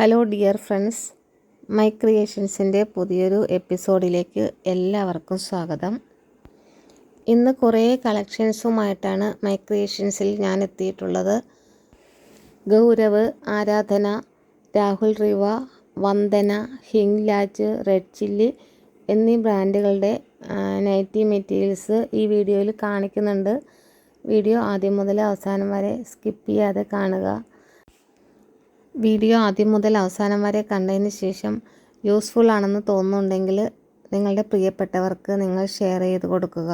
Hello dear friends my ക്രിയേഷൻസിന്റെ പുതിയൊരു എപ്പിസോഡിലേക്ക് എല്ലാവർക്കും സ്വാഗതം. ഇന്ന് കുറേ കളക്ഷൻസുമായിട്ടാണ് മൈ ക്രിയേഷൻസിൽ ഞാൻ എത്തിയിട്ടുള്ളത്. ഗൗരവ് ആരാധന രാഹുൽ റിവ വന്ദന ഹിംഗ്ലാജ് റെഡ് ചില്ലി എന്നീ ബ്രാൻഡുകളുടെ നൈറ്റി മെറ്റീരിയൽസ് ഈ വീഡിയോയിൽ കാണിക്കുന്നുണ്ട്. വീഡിയോ ആദ്യം മുതൽ അവസാനം വരെ സ്കിപ്പ് ചെയ്യാതെ കാണുക. വീഡിയോ ആദ്യം മുതൽ അവസാനം വരെ കണ്ടതിന് ശേഷം യൂസ്ഫുൾ ആണെന്ന് തോന്നുന്നുണ്ടെങ്കിൽ നിങ്ങളുടെ പ്രിയപ്പെട്ടവർക്ക് നിങ്ങൾ ഷെയർ ചെയ്ത് കൊടുക്കുക.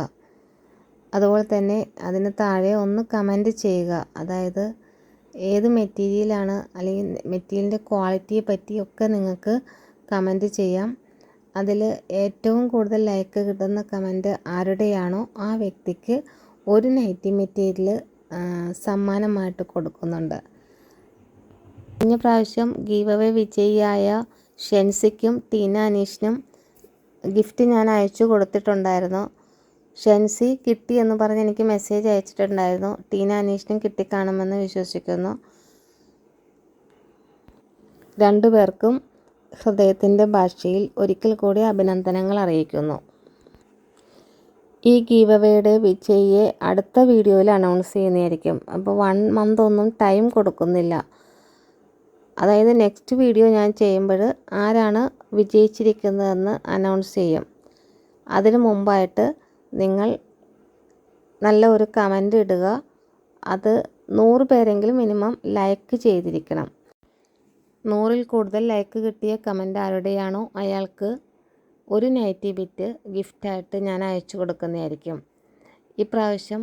അതുപോലെ തന്നെ അതിന് താഴെ ഒന്ന് കമന്റ് ചെയ്യുക. അതായത് ഏത് മെറ്റീരിയലാണ് അല്ലെങ്കിൽ മെറ്റീരിയലിന്റെ ക്വാളിറ്റിയെ പറ്റിയൊക്കെ നിങ്ങൾക്ക് കമന്റ് ചെയ്യാം. അതിൽ ഏറ്റവും കൂടുതൽ ലൈക്ക് കിട്ടുന്ന കമന്റ് ആരുടെയാണോ ആ വ്യക്തിക്ക് ഒരു നൈറ്റി മെറ്റീരിയൽ സമ്മാനമായിട്ട് കൊടുക്കുന്നുണ്ട്. കഴിഞ്ഞ പ്രാവശ്യം ഗീവ് അവേ വിജയിയായ ഷെൻസിക്കും ടീന അനീഷിനും ഗിഫ്റ്റ് ഞാൻ അയച്ചു കൊടുത്തിട്ടുണ്ടായിരുന്നു. ഷെൻസി കിട്ടി എന്ന് പറഞ്ഞ് എനിക്ക് മെസ്സേജ് അയച്ചിട്ടുണ്ടായിരുന്നു. ടീന അനീഷിനും കിട്ടിക്കാണുമെന്ന് വിശ്വസിക്കുന്നു. രണ്ടുപേർക്കും ഹൃദയത്തിന്റെ ഭാഷയിൽ ഒരിക്കൽ കൂടി അഭിനന്ദനങ്ങൾ അറിയിക്കുന്നു. ഈ ഗീവ് വിജയിയെ അടുത്ത വീഡിയോയിൽ അനൗൺസ് ചെയ്യുന്നതായിരിക്കും. അപ്പോൾ വൺ മന്ത് ഒന്നും ടൈം കൊടുക്കുന്നില്ല. അതായത് നെക്സ്റ്റ് വീഡിയോ ഞാൻ ചെയ്യുമ്പോൾ ആരാണ് വിജയിച്ചിരിക്കുന്നതെന്ന് അനൗൺസ് ചെയ്യും. അതിനു മുമ്പായിട്ട് നിങ്ങൾ നല്ല ഒരു കമന്റ് ഇടുക. അത് നൂറ് പേരെങ്കിലും മിനിമം ലൈക്ക് ചെയ്തിരിക്കണം. നൂറിൽ കൂടുതൽ ലൈക്ക് കിട്ടിയ കമന്റ് ആരുടെയാണോ അയാൾക്ക് ഒരു നൈറ്റി ബിറ്റ് ഗിഫ്റ്റായിട്ട് ഞാൻ അയച്ചു കൊടുക്കുന്നതായിരിക്കും. ഇപ്രാവശ്യം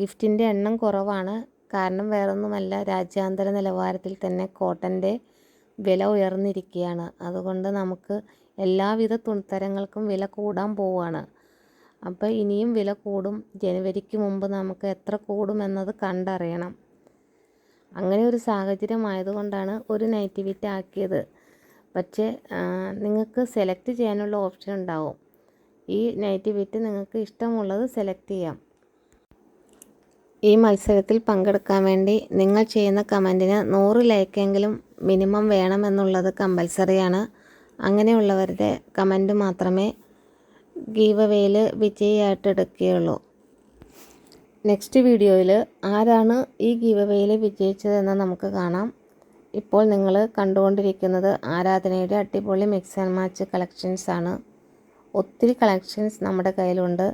ഗിഫ്റ്റിന്റെ എണ്ണം കുറവാണ്. കാരണം വേറൊന്നുമല്ല രാജ്യാന്തര നിലവാരത്തിൽ തന്നെ കോട്ടന്റെ വില ഉയർന്നിരിക്കുകയാണ്. അതുകൊണ്ട് നമുക്ക് എല്ലാവിധ തുണിത്തരങ്ങൾക്കും വില കൂടാൻ പോവുകയാണ്. അപ്പോൾ ഇനിയും വില കൂടും. ജനുവരിക്ക് മുമ്പ് നമുക്ക് എത്ര കൂടുമെന്നത് കണ്ടറിയണം. അങ്ങനെ ഒരു സാഹചര്യം ആയതുകൊണ്ടാണ് ഒരു നൈറ്റി ബിറ്റ് ആക്കിയത്. പക്ഷേ നിങ്ങൾക്ക് സെലക്ട് ചെയ്യാനുള്ള ഓപ്ഷൻ ഉണ്ടാവും. ഈ നൈറ്റി ബിറ്റ് നിങ്ങൾക്ക് ഇഷ്ടമുള്ളത് സെലക്ട് ചെയ്യാം. ഈ മത്സരത്തിൽ പങ്കെടുക്കാൻ വേണ്ടി നിങ്ങൾ ചെയ്യുന്ന കമന്റിന് നൂറ് ലൈക്കെങ്കിലും മിനിമം വേണമെന്നുള്ളത് കമ്പൽസറിയാണ്. അങ്ങനെയുള്ളവരുടെ കമന്റ് മാത്രമേ ഗീവ് അവേയിൽ വിജയിയായിട്ട് എടുക്കുകയുള്ളൂ നെക്സ്റ്റ് വീഡിയോയിൽ ആരാണ് ഈ ഗീവ് വിജയിച്ചതെന്ന് നമുക്ക് കാണാം. ഇപ്പോൾ നിങ്ങൾ കണ്ടുകൊണ്ടിരിക്കുന്നത് ആരാധനയുടെ അടിപൊളി മിക്സ് ആൻഡ് മാച്ച് കളക്ഷൻസ് ആണ്. ഒത്തിരി കളക്ഷൻസ് നമ്മുടെ കയ്യിലുണ്ട്.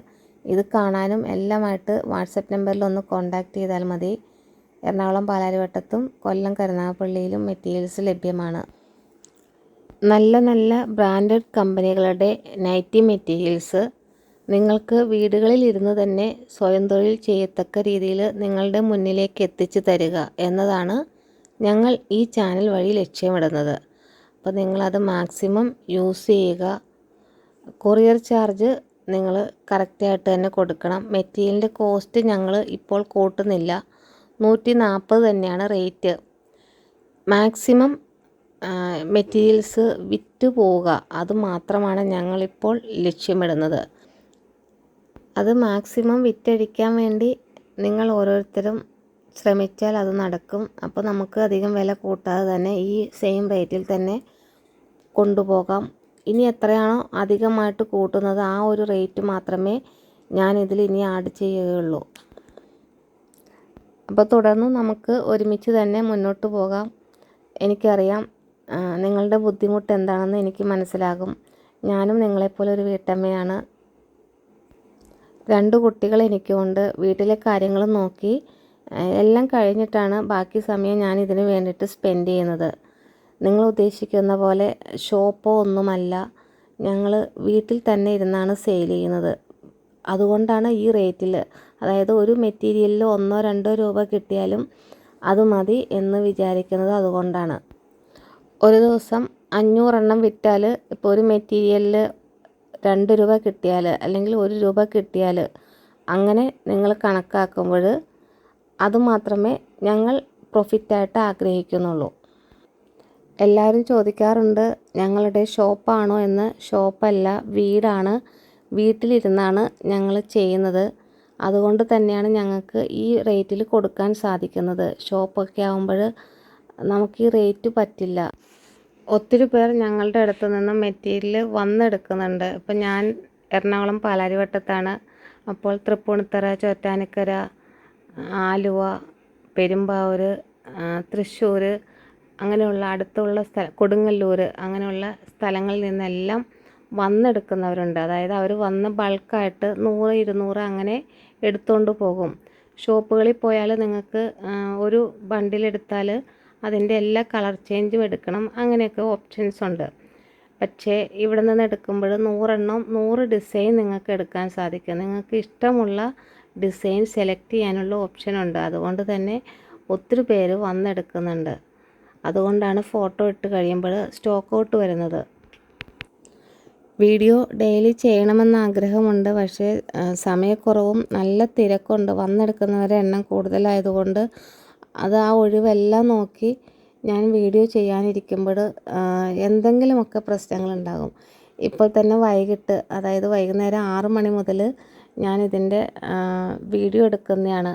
ഇത് കാണാനും എല്ലാമായിട്ട് വാട്സപ്പ് നമ്പറിൽ ഒന്ന് കോൺടാക്റ്റ് ചെയ്താൽ മതി. എറണാകുളം പാലാരിവട്ടത്തും കൊല്ലം കരുനാഗപ്പള്ളിയിലും മെറ്റീരിയൽസ് ലഭ്യമാണ്. നല്ല നല്ല ബ്രാൻഡഡ് കമ്പനികളുടെ നൈറ്റി മെറ്റീരിയൽസ് നിങ്ങൾക്ക് വീടുകളിൽ ഇരുന്ന് തന്നെ സ്വയം തൊഴിൽ ചെയ്യത്തക്ക രീതിയിൽ നിങ്ങളുടെ മുന്നിലേക്ക് എത്തിച്ചു തരിക എന്നതാണ് ഞങ്ങൾ ഈ ചാനൽ വഴി ലക്ഷ്യമിടുന്നത്. അപ്പോൾ നിങ്ങളത് മാക്സിമം യൂസ് ചെയ്യുക. കൊറിയർ ചാർജ് നിങ്ങൾ കറക്റ്റായിട്ട് തന്നെ കൊടുക്കണം. മെറ്റീരിയലിന്റെ കോസ്റ്റ് ഞങ്ങൾ ഇപ്പോൾ കൂട്ടുന്നില്ല. നൂറ്റി നാൽപ്പത് തന്നെയാണ് റേറ്റ് മാക്സിമം മെറ്റീരിയൽസ് വിറ്റ് പോവുക. അത് മാത്രമാണ് ഞങ്ങളിപ്പോൾ ലക്ഷ്യമിടുന്നത്. അത് മാക്സിമം വിറ്റഴിക്കാൻ വേണ്ടി നിങ്ങൾ ഓരോരുത്തരും ശ്രമിച്ചാൽ അത് നടക്കും. അപ്പോൾ നമുക്ക് അധികം വില കൂട്ടാതെ തന്നെ ഈ സെയിം റേറ്റിൽ തന്നെ കൊണ്ടുപോകാം. ഇനി എത്രയാണോ അധികമായിട്ട് കൂട്ടുന്നത് ആ ഒരു റേറ്റ് മാത്രമേ ഞാൻ ഇതിൽ ഇനി ആഡ് ചെയ്യുകയുള്ളൂ. അപ്പോൾ തുടർന്ന് നമുക്ക് ഒരുമിച്ച് തന്നെ മുന്നോട്ട് പോകാം. എനിക്കറിയാം നിങ്ങളുടെ ബുദ്ധിമുട്ട് എന്താണെന്ന് എനിക്ക് മനസ്സിലാകും. ഞാനും നിങ്ങളെപ്പോലെ ഒരു വീട്ടമ്മയാണ്. രണ്ട് കുട്ടികൾ എനിക്കുണ്ട്. വീട്ടിലെ കാര്യങ്ങൾ നോക്കി എല്ലാം കഴിഞ്ഞിട്ടാണ് ബാക്കി സമയം ഞാൻ ഇതിന് വേണ്ടിയിട്ട് സ്പെൻഡ് ചെയ്യുന്നത്. നിങ്ങൾ ഉദ്ദേശിക്കുന്ന പോലെ ഷോപ്പോ ഒന്നുമല്ല. ഞങ്ങൾ വീട്ടിൽ തന്നെ ഇരുന്നാണ് സെയിൽ ചെയ്യുന്നത്. അതുകൊണ്ടാണ് ഈ റേറ്റിൽ അതായത് ഒരു മെറ്റീരിയലിൽ ഒന്നോ രണ്ടോ രൂപ കിട്ടിയാലും അത് മതി എന്ന് വിചാരിക്കുന്നത് അതുകൊണ്ടാണ്. ഒരു ദിവസം അഞ്ഞൂറെണ്ണം വിറ്റാൽ ഇപ്പോൾ ഒരു മെറ്റീരിയലിൽ രണ്ട് രൂപ കിട്ടിയാൽ അല്ലെങ്കിൽ ഒരു രൂപ കിട്ടിയാൽ അങ്ങനെ നിങ്ങൾ കണക്കാക്കുമ്പോൾ അതുമാത്രമേ ഞങ്ങൾ പ്രോഫിറ്റായിട്ട് ആഗ്രഹിക്കുന്നുള്ളൂ. എല്ലാവരും ചോദിക്കാറുണ്ട് ഞങ്ങളുടെ ഷോപ്പാണോ എന്ന്? ഷോപ്പല്ല വീടാണ്. വീട്ടിലിരുന്നാണ് ഞങ്ങൾ ചെയ്യുന്നത്. അതുകൊണ്ട് തന്നെയാണ് ഞങ്ങൾക്ക് ഈ റേറ്റിൽ കൊടുക്കാൻ സാധിക്കുന്നത്. ഷോപ്പൊക്കെ ആകുമ്പോൾ നമുക്ക് ഈ റേറ്റ് പറ്റില്ല. ഒത്തിരി പേർ ഞങ്ങളുടെ അടുത്ത് നിന്ന് മെറ്റീരിയൽ വന്നെടുക്കുന്നുണ്ട്. ഇപ്പം ഞാൻ എറണാകുളം പാലാരിവട്ടത്താണ്. അപ്പോൾ തൃപ്പൂണിത്തറ ചോറ്റാനിക്കര ആലുവ പെരുമ്പാവൂർ തൃശ്ശൂർ അങ്ങനെയുള്ള അടുത്തുള്ള സ്ഥല കൊടുങ്ങല്ലൂർ അങ്ങനെയുള്ള സ്ഥലങ്ങളിൽ നിന്നെല്ലാം വന്നെടുക്കുന്നവരുണ്ട്. അതായത് അവർ വന്ന് ബൾക്കായിട്ട് നൂറ് ഇരുന്നൂറ് അങ്ങനെ എടുത്തുകൊണ്ട് പോകും. ഷോപ്പുകളിൽ പോയാൽ നിങ്ങൾക്ക് ഒരു ബണ്ടിലെടുത്താൽ അതിന്റെ എല്ലാ കളർ ചേഞ്ചും എടുക്കണം. അങ്ങനെയൊക്കെ ഓപ്ഷൻസ് ഉണ്ട്. പക്ഷേ ഇവിടെ നിന്ന് എടുക്കുമ്പോൾ നൂറെണ്ണം നൂറ് ഡിസൈൻ നിങ്ങൾക്ക് എടുക്കാൻ സാധിക്കും. നിങ്ങൾക്ക് ഇഷ്ടമുള്ള ഡിസൈൻ സെലക്ട് ചെയ്യാനുള്ള ഓപ്ഷൻ ഉണ്ട്. അതുകൊണ്ട് തന്നെ ഒത്തിരി പേര് വന്നെടുക്കുന്നുണ്ട്. അതുകൊണ്ടാണ് ഫോട്ടോ ഇട്ട് കഴിയുമ്പോൾ സ്റ്റോക്ക് ഔട്ട് വരുന്നത്. വീഡിയോ ഡെയിലി ചെയ്യണമെന്ന് ആഗ്രഹമുണ്ട്. പക്ഷേ സമയക്കുറവും നല്ല തിരക്കുണ്ട്. വന്നെടുക്കുന്നവരെ എണ്ണം കൂടുതലായതുകൊണ്ട് അത് ആ ഒഴിവെല്ലാം നോക്കി ഞാൻ വീഡിയോ ചെയ്യാനിരിക്കുമ്പോൾ എന്തെങ്കിലുമൊക്കെ പ്രശ്നങ്ങളുണ്ടാകും. ഇപ്പോൾ തന്നെ വൈകിട്ട് അതായത് വൈകുന്നേരം ആറ് മണി മുതൽ ഞാനിതിന്റെ വീഡിയോ എടുക്കുന്നതാണ്.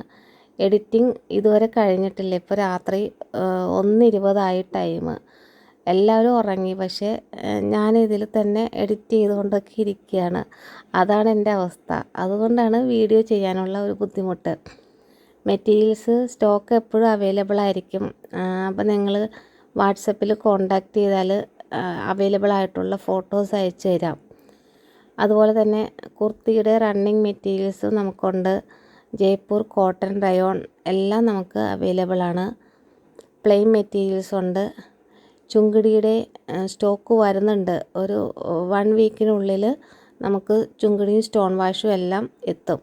എഡിറ്റിംഗ് ഇതുവരെ കഴിഞ്ഞിട്ടില്ല. ഇപ്പോൾ രാത്രി ഒന്നിരുപതായി ടൈം എല്ലാവരും ഉറങ്ങി. പക്ഷേ ഞാൻ ഞാനിതിൽ തന്നെ എഡിറ്റ് ചെയ്തുകൊണ്ടൊക്കെ ഇരിക്കുകയാണ്. അതാണ് എന്റെ അവസ്ഥ. അതുകൊണ്ടാണ് വീഡിയോ ചെയ്യാനുള്ള ഒരു ബുദ്ധിമുട്ട്. മെറ്റീരിയൽസ് സ്റ്റോക്ക് എപ്പോഴും അവൈലബിൾ ആയിരിക്കും. അപ്പോൾ നിങ്ങൾ വാട്സപ്പിൽ കോണ്ടാക്ട് ചെയ്താൽ അവൈലബിൾ ആയിട്ടുള്ള ഫോട്ടോസ് അയച്ചു തരാം. അതുപോലെ തന്നെ കുർത്തിയുടെ റണ്ണിങ് മെറ്റീരിയൽസും നമുക്കുണ്ട്. ജയ്പൂർ കോട്ടൺ റയോൺ എല്ലാം നമുക്ക് അവൈലബിൾ ആണ്. പ്ലെയിൻ മെറ്റീരിയൽസ് ഉണ്ട്. ചുങ്കിടിയുടെ സ്റ്റോക്ക് വരുന്നുണ്ട്. ഒരു വൺ വീക്കിനുള്ളിൽ നമുക്ക് ചുങ്കിടിയും സ്റ്റോൺ വാഷും എല്ലാം എത്തും.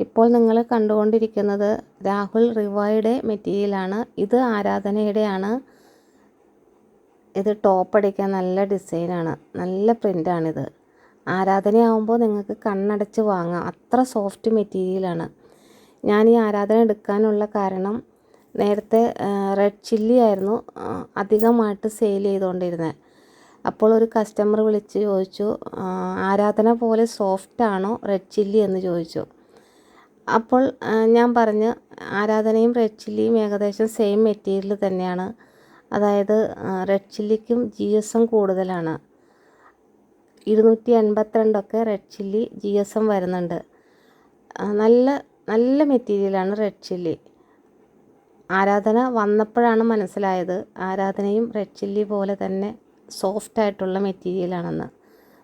ഇപ്പോൾ നിങ്ങൾ കണ്ടുകൊണ്ടിരിക്കുന്നത് രാഹുൽ റിവായുടെ മെറ്റീരിയലാണ് ഇത് ആരാധനയുടെയാണ്. ഇത് ടോപ്പ് അടിക്കാൻ നല്ല ഡിസൈനാണ് നല്ല പ്രിന്റാണിത് ആരാധനയാവുമ്പോൾ നിങ്ങൾക്ക് കണ്ണടച്ച് വാങ്ങാം. അത്ര സോഫ്റ്റ് മെറ്റീരിയലാണ് ഞാൻ ഈ ആരാധന എടുക്കാനുള്ള കാരണം നേരത്തെ റെഡ് ചില്ലി ആയിരുന്നു അധികമായിട്ട് സെയിൽ ചെയ്തുകൊണ്ടിരുന്നത്. അപ്പോൾ ഒരു കസ്റ്റമർ വിളിച്ച് ചോദിച്ചു ആരാധന പോലെ സോഫ്റ്റ് ആണോ റെഡ് ചില്ലി എന്ന് ചോദിച്ചു. അപ്പോൾ ഞാൻ പറഞ്ഞ് ആരാധനയും റെഡ് ചില്ലിയും ഏകദേശം സെയിം മെറ്റീരിയൽ തന്നെയാണ്. അതായത് റെഡ് ചില്ലിക്കും ജി എസ് കൂടുതലാണ്. ഇരുന്നൂറ്റി എൺപത്തിരണ്ടൊക്കെ red chilli G S M വരുന്നുണ്ട് നല്ല നല്ല മെറ്റീരിയലാണ് റെഡ് ചില്ലി ആരാധന വന്നപ്പോഴാണ് മനസ്സിലായത്. ആരാധനയും റെഡ് ചില്ലി പോലെ തന്നെ സോഫ്റ്റ് ആയിട്ടുള്ള മെറ്റീരിയലാണെന്ന്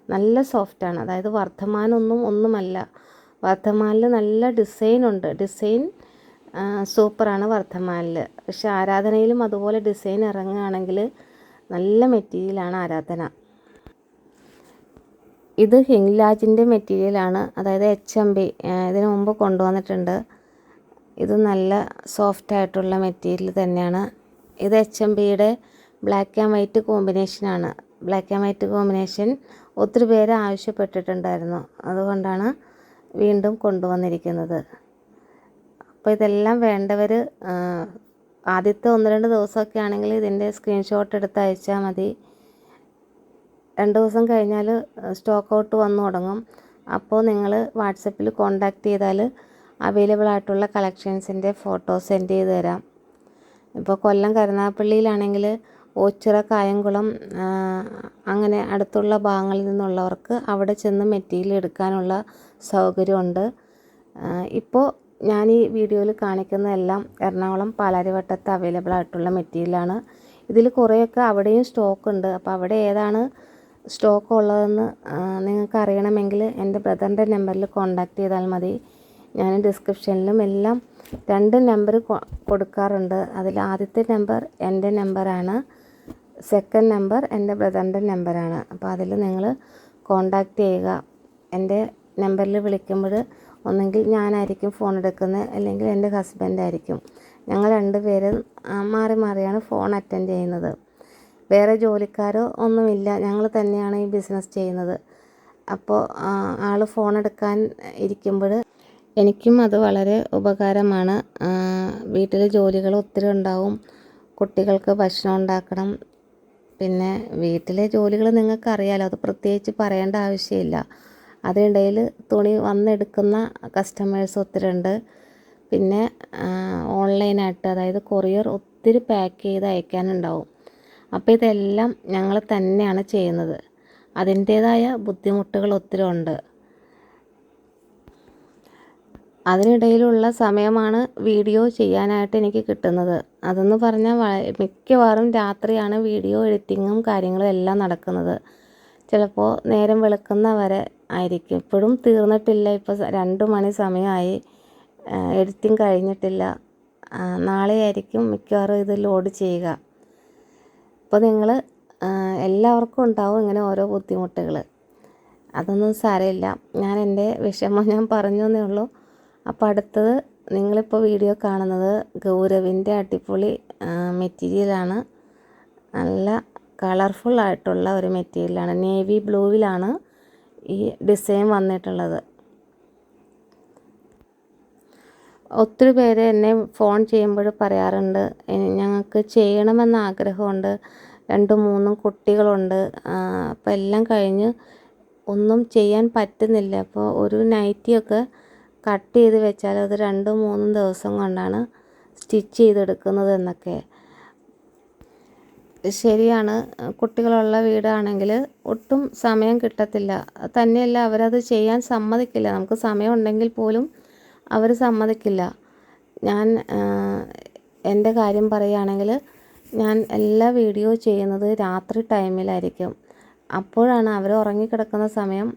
നല്ല സോഫ്റ്റാണ് അതായത് വർദ്ധമാനൊന്നും ഒന്നുമല്ല. വർദ്ധമാനിൽ നല്ല ഡിസൈൻ ഉണ്ട്. ഡിസൈൻ സൂപ്പറാണ് വർദ്ധമാനിൽ പക്ഷെ ആരാധനയിലും അതുപോലെ ഡിസൈൻ ഇറങ്ങുകയാണെങ്കിൽ നല്ല മെറ്റീരിയലാണ് ആരാധന. ഇത് ഹിംഗ്ലാജിന്റെ മെറ്റീരിയലാണ് അതായത് എച്ച് എം ബി ഇതിന് മുമ്പ് കൊണ്ടുവന്നിട്ടുണ്ട്. ഇത് നല്ല സോഫ്റ്റ് ആയിട്ടുള്ള മെറ്റീരിയൽ തന്നെയാണ്. ഇത് എച്ച് എം ബിയുടെ ബ്ലാക്ക് ആൻഡ് വൈറ്റ് കോമ്പിനേഷനാണ് ബ്ലാക്ക് ആൻഡ് വൈറ്റ് കോമ്പിനേഷൻ ഒത്തിരി പേര് ആവശ്യപ്പെട്ടിട്ടുണ്ടായിരുന്നു. അതുകൊണ്ടാണ് വീണ്ടും കൊണ്ടുവന്നിരിക്കുന്നത്. അപ്പോൾ ഇതെല്ലാം വേണ്ടവർ ആദ്യത്തെ ഒന്ന് രണ്ട് ദിവസമൊക്കെ ആണെങ്കിൽ ഇതിന്റെ സ്ക്രീൻഷോട്ട് എടുത്ത് അയച്ചാൽ മതി. രണ്ട് ദിവസം കഴിഞ്ഞാൽ സ്റ്റോക്ക് ഔട്ട് വന്നു തുടങ്ങും. അപ്പോൾ നിങ്ങൾ വാട്സപ്പിൽ കോണ്ടാക്ട് ചെയ്താൽ അവൈലബിൾ ആയിട്ടുള്ള കളക്ഷൻസിന്റെ ഫോട്ടോ സെൻഡ് ചെയ്ത് തരാം. ഇപ്പോൾ കൊല്ലം കരുനാഗപ്പള്ളിയിലാണെങ്കിൽ ഓച്ചിറ കായംകുളം അങ്ങനെ അടുത്തുള്ള ഭാഗങ്ങളിൽ നിന്നുള്ളവർക്ക് അവിടെ ചെന്ന് മെറ്റീരിയൽ എടുക്കാനുള്ള സൗകര്യമുണ്ട്. ഇപ്പോൾ ഞാൻ ഈ വീഡിയോയിൽ കാണിക്കുന്നതെല്ലാം എറണാകുളം പാലാരിവട്ടത്ത് അവൈലബിൾ ആയിട്ടുള്ള മെറ്റീരിയലാണ്. ഇതിൽ കുറേയൊക്കെ അവിടെയും സ്റ്റോക്ക് ഉണ്ട്. അപ്പോൾ അവിടെ ഏതാണ് സ്റ്റോക്ക് ഉള്ളതെന്ന് നിങ്ങൾക്ക് അറിയണമെങ്കിൽ എന്റെ ബ്രദറിന്റെ നമ്പറിൽ കോൺടാക്റ്റ് ചെയ്താൽ മതി. ഞാൻ ഡിസ്ക്രിപ്ഷനിലും എല്ലാം രണ്ട് നമ്പർ കൊടുക്കാറുണ്ട്. അതിൽ ആദ്യത്തെ നമ്പർ എന്റെ നമ്പറാണ് സെക്കൻഡ് നമ്പർ എന്റെ ബ്രദറിന്റെ നമ്പറാണ്. അപ്പോൾ അതിൽ നിങ്ങൾ കോണ്ടാക്റ്റ് ചെയ്യുക. എന്റെ നമ്പറിൽ വിളിക്കുമ്പോൾ ഒന്നെങ്കിൽ ഞാനായിരിക്കും ഫോൺ എടുക്കുന്നത് അല്ലെങ്കിൽ എന്റെ ഹസ്ബൻഡ് ആയിരിക്കും ഞങ്ങൾ രണ്ടുപേരും മാറി മാറിയാണ് ഫോൺ അറ്റൻഡ് ചെയ്യുന്നത്. വേറെ ജോലിക്കാരോ ഒന്നുമില്ല. ഞങ്ങൾ തന്നെയാണ് ഈ ബിസിനസ് ചെയ്യുന്നത്. അപ്പോൾ ആൾ ഫോൺ എടുക്കാൻ ഇരിക്കുമ്പോൾ എനിക്കും അത് വളരെ ഉപകാരമാണ്. വീട്ടിൽ ജോലികൾ ഒത്തിരി ഉണ്ടാവും. കുട്ടികൾക്ക് ഭക്ഷണം ഉണ്ടാക്കണം. പിന്നെ വീട്ടിലെ ജോലികൾ നിങ്ങൾക്ക് അറിയാലോ അത് പ്രത്യേകിച്ച് പറയേണ്ട ആവശ്യമില്ല. അതിനിടയിൽ തുണി വന്നെടുക്കുന്ന കസ്റ്റമേഴ്സ് ഒത്തിരി ഉണ്ട്. പിന്നെ ഓൺലൈനായിട്ട് അതായത് കൊറിയർ ഒത്തിരി പാക്ക് ചെയ്ത് അയക്കാനുണ്ടാവും. അപ്പോൾ ഇതെല്ലാം ഞങ്ങൾ തന്നെയാണ് ചെയ്യുന്നത്. അതിന്റേതായ ബുദ്ധിമുട്ടുകൾ ഒത്തിരി ഉണ്ട്. അതിനിടയിലുള്ള സമയമാണ് വീഡിയോ ചെയ്യാനായിട്ട് എനിക്ക് കിട്ടുന്നത്. അതെന്ന് പറഞ്ഞാൽ മിക്കവാറും രാത്രിയാണ് വീഡിയോ എഡിറ്റിങ്ങും കാര്യങ്ങളും എല്ലാം നടക്കുന്നത്. ചിലപ്പോൾ നേരം വെളുക്കുന്ന വരെ ആയിരിക്കും. ഇപ്പോഴും തീർന്നിട്ടില്ല. ഇപ്പോൾ രണ്ട് മണി സമയമായി എഡിറ്റിംഗ് കഴിഞ്ഞിട്ടില്ല. നാളെയായിരിക്കും മിക്കവാറും ഇത് ലോഡ് ചെയ്യുക. അപ്പോൾ നിങ്ങൾ എല്ലാവർക്കും ഉണ്ടാവും ഇങ്ങനെ ഓരോ ബുദ്ധിമുട്ടുകൾ. അതൊന്നും സാരമില്ല. ഞാൻ എന്റെ വിഷമം ഞാൻ പറഞ്ഞു എന്നേ ഉള്ളൂ. അപ്പോൾ അടുത്തത് നിങ്ങളിപ്പോൾ വീഡിയോ കാണുന്നത് ഗൗരവിന്റെ അടിപൊളി മെറ്റീരിയലാണ്. നല്ല കളർഫുൾ ആയിട്ടുള്ള ഒരു മെറ്റീരിയലാണ്. നേവി ബ്ലൂവിലാണ് ഈ ഡിസൈൻ വന്നിട്ടുള്ളത്. ഒത്തിരി പേര് എന്നെ ഫോൺ ചെയ്യുമ്പോൾ പറയാറുണ്ട് ഞങ്ങൾക്ക് ചെയ്യണമെന്ന് ആഗ്രഹമുണ്ട് രണ്ടും മൂന്നും കുട്ടികളുണ്ട് അപ്പോൾ എല്ലാം കഴിഞ്ഞ് ഒന്നും ചെയ്യാൻ പറ്റുന്നില്ല. അപ്പോൾ ഒരു നൈറ്റിയൊക്കെ കട്ട് ചെയ്ത് വെച്ചാൽ അത് രണ്ടും മൂന്നും ദിവസം കൊണ്ടാണ് സ്റ്റിച്ച് ചെയ്തെടുക്കുന്നത് എന്നൊക്കെ. ശരിയാണ് കുട്ടികളുള്ള വീടാണെങ്കിൽ ഒട്ടും സമയം കിട്ടത്തില്ല. തന്നെയല്ല അവരത് ചെയ്യാൻ സമ്മതിക്കില്ല. നമുക്ക് സമയം ഉണ്ടെങ്കിൽ പോലും അവർ സമ്മതിക്കില്ല. ഞാൻ എന്റെ കാര്യം പറയുകയാണെങ്കിൽ ഞാൻ എല്ലാ വീഡിയോ ചെയ്യുന്നത് രാത്രി ടൈമിലായിരിക്കും. അപ്പോഴാണ് അവർ ഉറങ്ങിക്കിടക്കുന്ന സമയം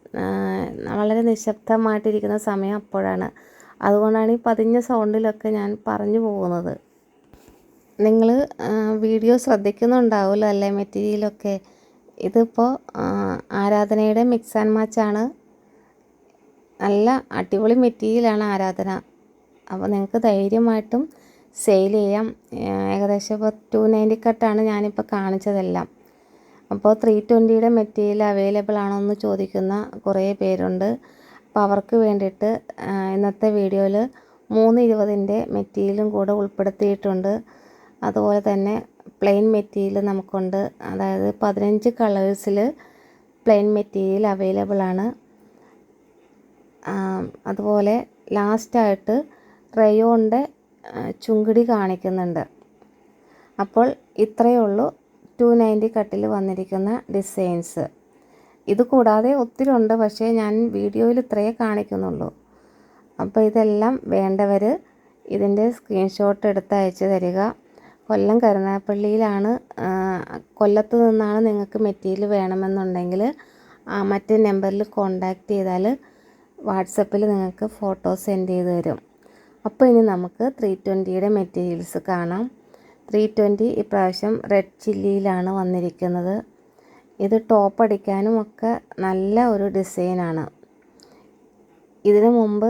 വളരെ നിശബ്ദമായിട്ടിരിക്കുന്ന സമയം അപ്പോഴാണ്. അതുകൊണ്ടാണ് ഈ പതിഞ്ഞ സൗണ്ടിലൊക്കെ ഞാൻ പറഞ്ഞു പോകുന്നത്. നിങ്ങൾ വീഡിയോ ശ്രദ്ധിക്കുന്നുണ്ടാവുമല്ലോ അല്ലേ മെറ്റീരിയലൊക്കെ ഇതിപ്പോൾ ആരാധനയുടെ മിക്സ് ആൻഡ് മാച്ചാണ് നല്ല അടിപൊളി മെറ്റീരിയലാണ് ആരാധന. അപ്പോൾ നിങ്ങൾക്ക് ധൈര്യമായിട്ടും സെയിൽ ചെയ്യാം. ഏകദേശം ഇപ്പോൾ ടു നയന്റി കട്ടാണ് ഞാനിപ്പോൾ കാണിച്ചതെല്ലാം. അപ്പോൾ ത്രീ ട്വന്റിയുടെ മെറ്റീരിയൽ അവൈലബിൾ ആണോ എന്ന് ചോദിക്കുന്ന കുറേ പേരുണ്ട്. അപ്പോൾ അവർക്ക് വേണ്ടിയിട്ട് ഇന്നത്തെ വീഡിയോയിൽ മൂന്ന് ഇരുപതിന്റെ മെറ്റീരിയലും കൂടെ ഉൾപ്പെടുത്തിയിട്ടുണ്ട്. അതുപോലെ തന്നെ പ്ലെയിൻ മെറ്റീരിയൽ നമുക്കുണ്ട്. അതായത് പതിനഞ്ച് കളേഴ്സിൽ പ്ലെയിൻ മെറ്റീരിയൽ അവൈലബിൾ ആണ്. അതുപോലെ ലാസ്റ്റായിട്ട് റയോണിന്റെ ചുങ്കിടി കാണിക്കുന്നുണ്ട്. അപ്പോൾ ഇത്രയേ ഉള്ളൂ ടു നയന്റി കട്ടിൽ വന്നിരിക്കുന്ന ഡിസൈൻസ്. ഇത് കൂടാതെ ഒത്തിരി ഉണ്ട് പക്ഷേ ഞാൻ വീഡിയോയിൽ ഇത്രയേ കാണിക്കുന്നുള്ളൂ. അപ്പോൾ ഇതെല്ലാം വേണ്ടവർ ഇതിന്റെ സ്ക്രീൻഷോട്ട് എടുത്ത് അയച്ചു തരിക. കൊല്ലം കരുനാപ്പള്ളിയിലാണ് കൊല്ലത്ത് നിന്നാണ് നിങ്ങൾക്ക് മെറ്റീരിയൽ വേണമെന്നുണ്ടെങ്കിൽ മറ്റേ നമ്പറിൽ കോണ്ടാക്റ്റ് ചെയ്താൽ വാട്സപ്പിൽ നിങ്ങൾക്ക് ഫോട്ടോ സെൻഡ് ചെയ്ത് തരും. അപ്പോൾ ഇനി നമുക്ക് ത്രീ ട്വന്റിയുടെ മെറ്റീരിയൽസ് കാണാം. ത്രീ ട്വന്റി ഇപ്രാവശ്യം റെഡ് ചില്ലിയിലാണ് വന്നിരിക്കുന്നത്. ഇത് ടോപ്പ് അടിക്കാനും ഒക്കെ നല്ല ഒരു ഡിസൈനാണ് ഇതിനു മുമ്പ്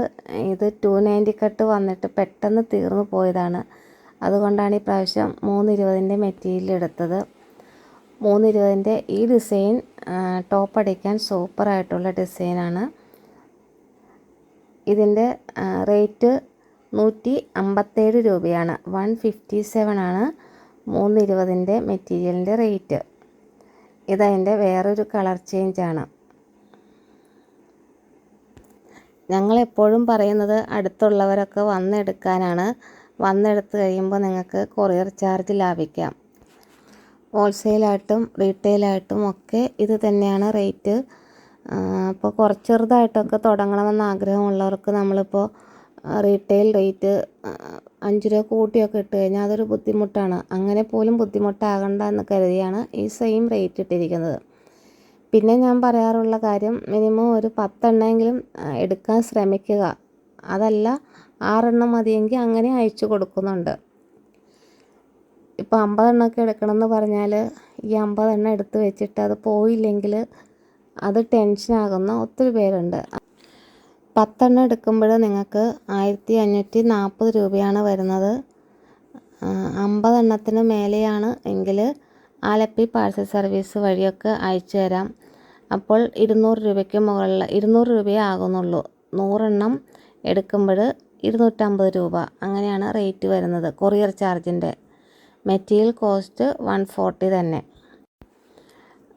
ഇത് ടു നയന്റി കട്ട് വന്നിട്ട് പെട്ടെന്ന് തീർന്നു പോയതാണ്. അതുകൊണ്ടാണ് ഈ പ്രാവശ്യം മൂന്നിരുപതിന്റെ മെറ്റീരിയൽ എടുത്തത്. മൂന്നിരുപതിന്റെ ഈ ഡിസൈൻ ടോപ്പ് അടിക്കാൻ സൂപ്പറായിട്ടുള്ള ഡിസൈനാണ് ഇതിന്റെ റേറ്റ് നൂറ്റി അമ്പത്തേഴ് രൂപയാണ്. വൺ ഫിഫ്റ്റി സെവൻ ആണ് മൂന്ന് ഇരുപതിന്റെ മെറ്റീരിയലിന്റെ റേറ്റ്. ഇതതിന്റെ വേറൊരു കളർ ചേഞ്ചാണ്. ഞങ്ങളെപ്പോഴും പറയുന്നത് അടുത്തുള്ളവരൊക്കെ വന്നെടുക്കാനാണ്. വന്നെടുത്ത് കഴിയുമ്പോൾ നിങ്ങൾക്ക് കൊറിയർ ചാർജ് ലാഭിക്കാം. ഹോൾസെയിലായിട്ടും റീറ്റെയിലായിട്ടും ഒക്കെ ഇത് തന്നെയാണ് റേറ്റ്. അപ്പോൾ കുറച്ച് ചെറുതായിട്ടൊക്കെ തുടങ്ങണമെന്ന് ആഗ്രഹമുള്ളവർക്ക് നമ്മളിപ്പോൾ റീറ്റെയിൽ റേറ്റ് അഞ്ച് രൂപ കൂട്ടിയൊക്കെ ഇട്ട് കഴിഞ്ഞാൽ അതൊരു ബുദ്ധിമുട്ടാണ്. അങ്ങനെ പോലും ബുദ്ധിമുട്ടാകണ്ട എന്ന് കരുതിയാണ് ഈ സെയിം റേറ്റ് ഇട്ടിരിക്കുന്നത്. പിന്നെ ഞാൻ പറയാറുള്ള കാര്യം മിനിമം ഒരു പത്തെണ്ണമെങ്കിലും എടുക്കാൻ ശ്രമിക്കുക. അതല്ല ആറെണ്ണം മതിയെങ്കിൽ അങ്ങനെ അയച്ചു കൊടുക്കുന്നുണ്ട്. ഇപ്പോൾ അമ്പതെണ്ണമൊക്കെ എടുക്കണമെന്ന് പറഞ്ഞാൽ ഈ അമ്പതെണ്ണം എടുത്ത് വെച്ചിട്ട് അത് പോയില്ലെങ്കിൽ അത് ടെൻഷനാകുന്ന ഒത്തിരി പേരുണ്ട്. പത്തെണ്ണം എടുക്കുമ്പോൾ നിങ്ങൾക്ക് ആയിരത്തി അഞ്ഞൂറ്റി നാൽപ്പത് രൂപയാണ് വരുന്നത്. അമ്പതെണ്ണത്തിന് മേലെയാണ് എങ്കിൽ ആലപ്പി പാഴ്സൽ സർവീസ് വഴിയൊക്കെ അയച്ചു തരാം. അപ്പോൾ ഇരുന്നൂറ് രൂപയ്ക്ക് മുകളിൽ ഇരുന്നൂറ് രൂപയേ ആകുന്നുള്ളൂ. നൂറെണ്ണം എടുക്കുമ്പോൾ ഇരുന്നൂറ്റമ്പത് രൂപ. അങ്ങനെയാണ് റേറ്റ് വരുന്നത് കൊറിയർ ചാർജിന്റെ മെറ്റീരിയൽ കോസ്റ്റ് വൺ ഫോർട്ടി തന്നെ.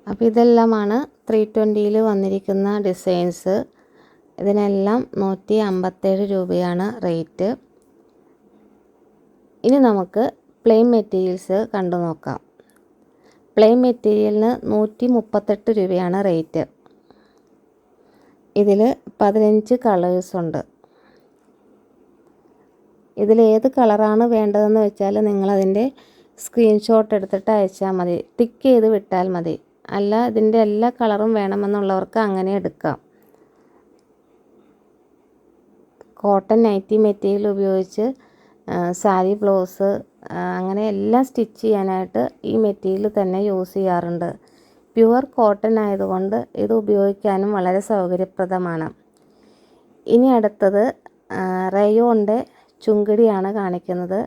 അപ്പോൾ ഇതെല്ലാമാണ് ത്രീ ട്വന്റിയിൽ വന്നിരിക്കുന്ന ഡിസൈൻസ് ഇതിനെല്ലാം നൂറ്റി അമ്പത്തേഴ് രൂപയാണ് റേറ്റ് ഇനി നമുക്ക് പ്ലെയിൻ മെറ്റീരിയൽസ് കണ്ടു നോക്കാം. പ്ലെയിൻ മെറ്റീരിയലിന് നൂറ്റി മുപ്പത്തെട്ട് രൂപയാണ് റേറ്റ് ഇതിൽ പതിനഞ്ച് കളേഴ്സ് ഉണ്ട്. ഇതിൽ ഏത് കളറാണ് വേണ്ടതെന്ന് വെച്ചാൽ നിങ്ങളതിന്റെ സ്ക്രീൻഷോട്ട് എടുത്തിട്ട് അയച്ചാൽ മതി. ടിക്ക് ചെയ്ത് വിട്ടാൽ മതി. അല്ല ഇതിന്റെ എല്ലാ കളറും വേണമെന്നുള്ളവർക്ക് അങ്ങനെ എടുക്കാം. കോട്ടൺ നൈറ്റി മെറ്റീരിയൽ ഉപയോഗിച്ച് സാരി ബ്ലൗസ് അങ്ങനെ എല്ലാം സ്റ്റിച്ച് ചെയ്യാനായിട്ട് ഈ മെറ്റീരിയൽ തന്നെ യൂസ് ചെയ്യാറുണ്ട്. പ്യുവർ കോട്ടൺ ആയതുകൊണ്ട് ഇത് ഉപയോഗിക്കാനും വളരെ സൗകര്യപ്രദമാണ്. ഇനി അടുത്തത് റയോണിന്റെ ചുങ്കിടിയാണ് കാണിക്കുന്നത്.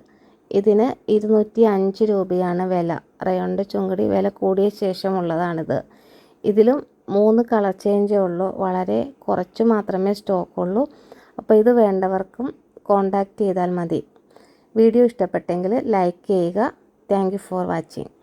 ഇതിന് ഇരുന്നൂറ്റി അഞ്ച് രൂപയാണ് വില. റയോണിന്റെ ചുങ്കടി വില കൂടിയ ശേഷമുള്ളതാണിത്. ഇതിലും മൂന്ന് കളർ ചേഞ്ചേ ഉള്ളൂ. വളരെ കുറച്ച് മാത്രമേ സ്റ്റോക്കുള്ളൂ അപ്പോൾ ഇത് വേണ്ടവർക്കും കോണ്ടാക്റ്റ് ചെയ്താൽ മതി. വീഡിയോ ഇഷ്ടപ്പെട്ടെങ്കിൽ ലൈക്ക് ചെയ്യുക. Thank for watching